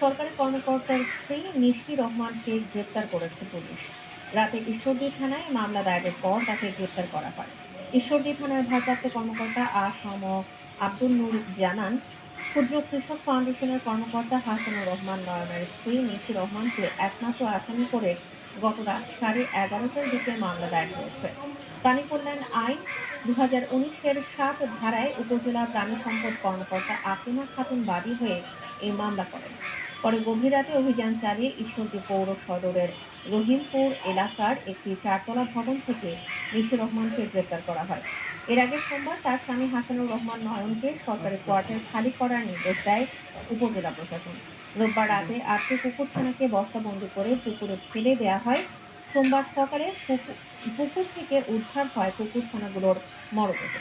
সরকারি কর্মকর্তার স্ত্রী নিশি রহমানকে গ্রেপ্তার করেছে পুলিশ। রাতে ঈশ্বরদী থানায় মামলা দায়েরের পর তাকে গ্রেপ্তার করা হয়। ঈশ্বরদী থানার ভারপ্রাপ্ত কর্মকর্তা আসম আব্দুল নূর জানান, ক্ষুদ্র কৃষক ফাউন্ডেশনের কর্মকর্তা হাসানুর রহমান নয়নের স্ত্রী নিশি রহমানকে একমাত্র আসামি করে গত রাত সাড়ে এগারোটার দিকে মামলা দায়ের হয়েছে। প্রাণী কল্যাণ আইন দু হাজার উনিশের সাত ধারায় উপজেলা প্রাণী সম্পদ কর্মকর্তা আফিনা খাতুন বাদী হয়ে এই মামলা করেন। পরে গভীর রাতে অভিযান চালিয়ে ঈশ্বরদী পৌর সদরের রহিমপুর এলাকার একটি চারতলা ভবন থেকে নিশির রহমানকে গ্রেপ্তার করা হয়। এর আগে সোমবার তার স্বামী হাসানুর রহমান নয়নকে সরকারি কোয়ার্টার খালি করার নির্দেশ দেয় উপজেলা প্রশাসন। রোববার রাতে আটটি কুকুর ছানাকে বস্তাবন্দি করে পুকুরে ফেলে দেওয়া হয়। সোমবার সকালে পুকুর থেকে উদ্ধার হয় কুকুর ছানাগুলোর মরদেহ।